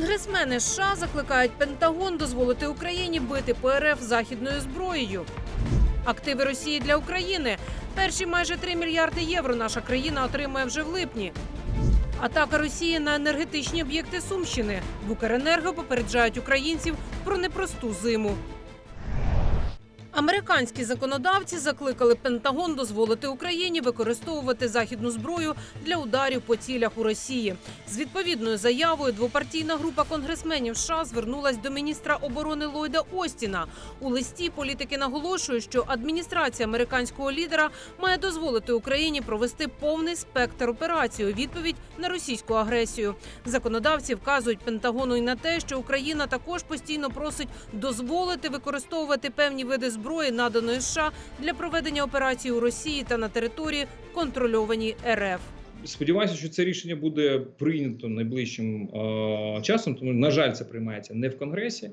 Конгресмени США закликають Пентагон дозволити Україні бити ПРФ західною зброєю. Активи Росії для України. Перші майже 3 мільярди євро наша країна отримає вже в липні. Атака Росії на енергетичні об'єкти Сумщини. В Укренерго попереджають українців про непросту зиму. Американські законодавці закликали Пентагон дозволити Україні використовувати західну зброю для ударів по цілях у Росії. З відповідною заявою двопартійна група конгресменів США звернулась до міністра оборони Ллойда Остіна. У листі політики наголошують, що адміністрація американського лідера має дозволити Україні провести повний спектр операцій у відповідь на російську агресію. Законодавці вказують Пентагону і на те, що Україна також постійно просить дозволити використовувати певні види зброї, наданої США для проведення операцій у Росії та на території контрольованій РФ. Сподіваюся, що це рішення буде прийнято найближчим е, часом. Тому на жаль, це приймається не в конгресі.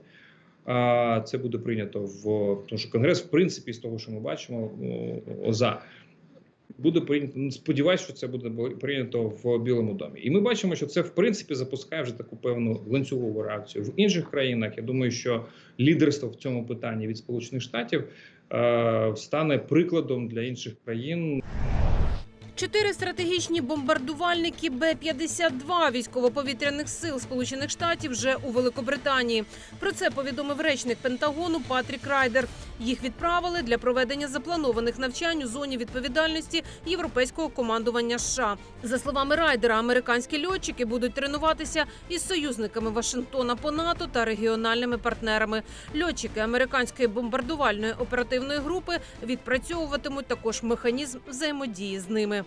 А це буде прийнято в тому, що конгрес, в принципі, з того, що ми бачимо, о, за буде прийнято. ну, Сподіваюся, що це буде прийнято в Білому домі. І ми бачимо, що це в принципі запускає вже таку певну ланцюгову реакцію в інших країнах. Я думаю, що лідерство в цьому питанні від Сполучених Штатів е, стане прикладом для інших країн. Чотири стратегічні бомбардувальники Б-52 військово-повітряних сил Сполучених Штатів вже у Великобританії. Про це повідомив речник Пентагону Патрік Райдер. Їх відправили для проведення запланованих навчань у зоні відповідальності європейського командування США. За словами Райдера, американські льотчики будуть тренуватися із союзниками Вашингтона по НАТО та регіональними партнерами. Льотчики американської бомбардувальної оперативної групи відпрацьовуватимуть також механізм взаємодії з ними.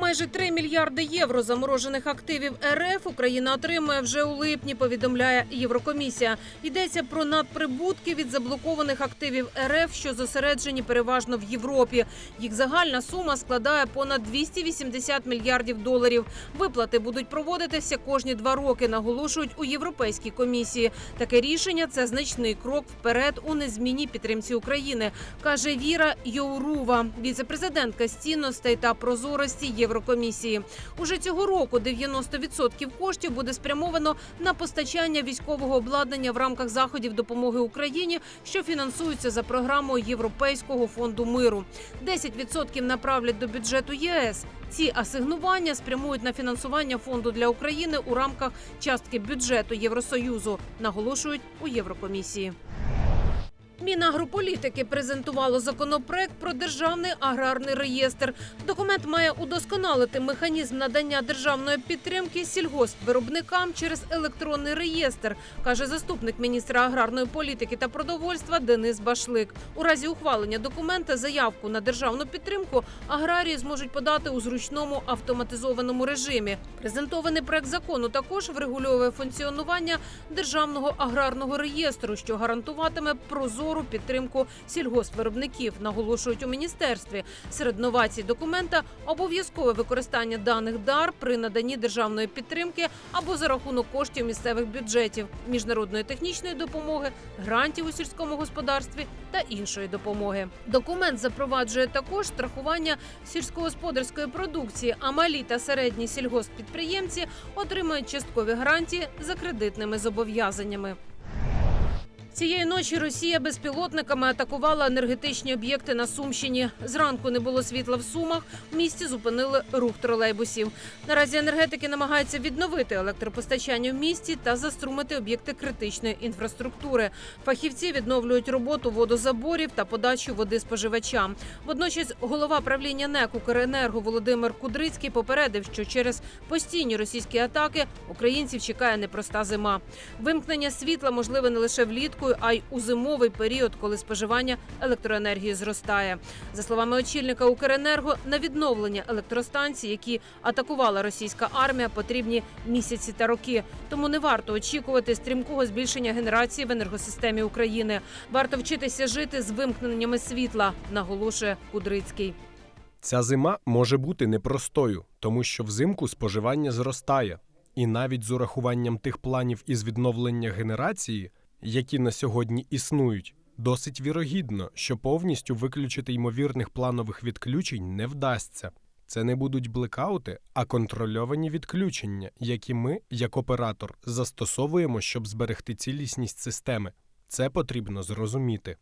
Майже 3 мільярди євро заморожених активів РФ Україна отримує вже у липні. Повідомляє Єврокомісія. Йдеться про надприбутки від заблокованих активів РФ, що зосереджені переважно в Європі. Їх загальна сума складає понад 280 мільярдів доларів. Виплати будуть проводитися кожні два роки. Наголошують у Європейській комісії. Таке рішення це значний крок вперед у незмінній підтримці України, каже Віра Йоурува, віцепрезидентка з цінностей та прозорості Єврокомісії. Уже цього року 90% коштів буде спрямовано на постачання військового обладнання в рамках заходів допомоги Україні, що фінансуються за програмою Європейського фонду миру. 10% направлять до бюджету єС. Ці асигнування спрямують на фінансування фонду для України у рамках частки бюджету Євросоюзу, наголошують у Єврокомісії. Мінагрополітики презентувало законопроект про державний аграрний реєстр. Документ має удосконалити механізм надання державної підтримки сільгоспвиробникам через електронний реєстр, каже заступник міністра аграрної політики та продовольства Денис Башлик. У разі ухвалення документа заявку на державну підтримку аграрії зможуть подати у зручному автоматизованому режимі. Презентований проект закону також врегульовує функціонування державного аграрного реєстру, що гарантуватиме прозору підтримку сільгоспвиробників, наголошують у міністерстві. Серед новацій документа обов'язкове використання даних дар при наданні державної підтримки або за рахунок коштів місцевих бюджетів, міжнародної технічної допомоги, грантів у сільському господарстві та іншої допомоги. Документ запроваджує також страхування сільськогосподарської продукції, а малі та середні сільгосппідприємці отримають часткові гарантії за кредитними зобов'язаннями. Цієї ночі Росія безпілотниками атакувала енергетичні об'єкти на Сумщині. Зранку не було світла в Сумах. В місті зупинили рух тролейбусів. Наразі енергетики намагаються відновити електропостачання в місті та заструмити об'єкти критичної інфраструктури. Фахівці відновлюють роботу водозаборів та подачу води споживачам. Водночас голова правління НЕК «Укренерго» Володимир Кудрицький попередив, що через постійні російські атаки українців чекає непроста зима. Вимкнення світла можливе не лише влітку, а й у зимовий період, коли споживання електроенергії зростає. За словами очільника Укренерго, на відновлення електростанцій, які атакувала російська армія, потрібні місяці та роки. Тому не варто очікувати стрімкого збільшення генерації в енергосистемі України. Варто вчитися жити з вимкненнями світла, наголошує Кудрицький. Ця зима може бути непростою, тому що взимку споживання зростає. І навіть з урахуванням тих планів із відновлення генерації, які на сьогодні існують, досить вірогідно, що повністю виключити ймовірних планових відключень не вдасться. Це не будуть блекаути, а контрольовані відключення, які ми, як оператор, застосовуємо, щоб зберегти цілісність системи. Це потрібно зрозуміти.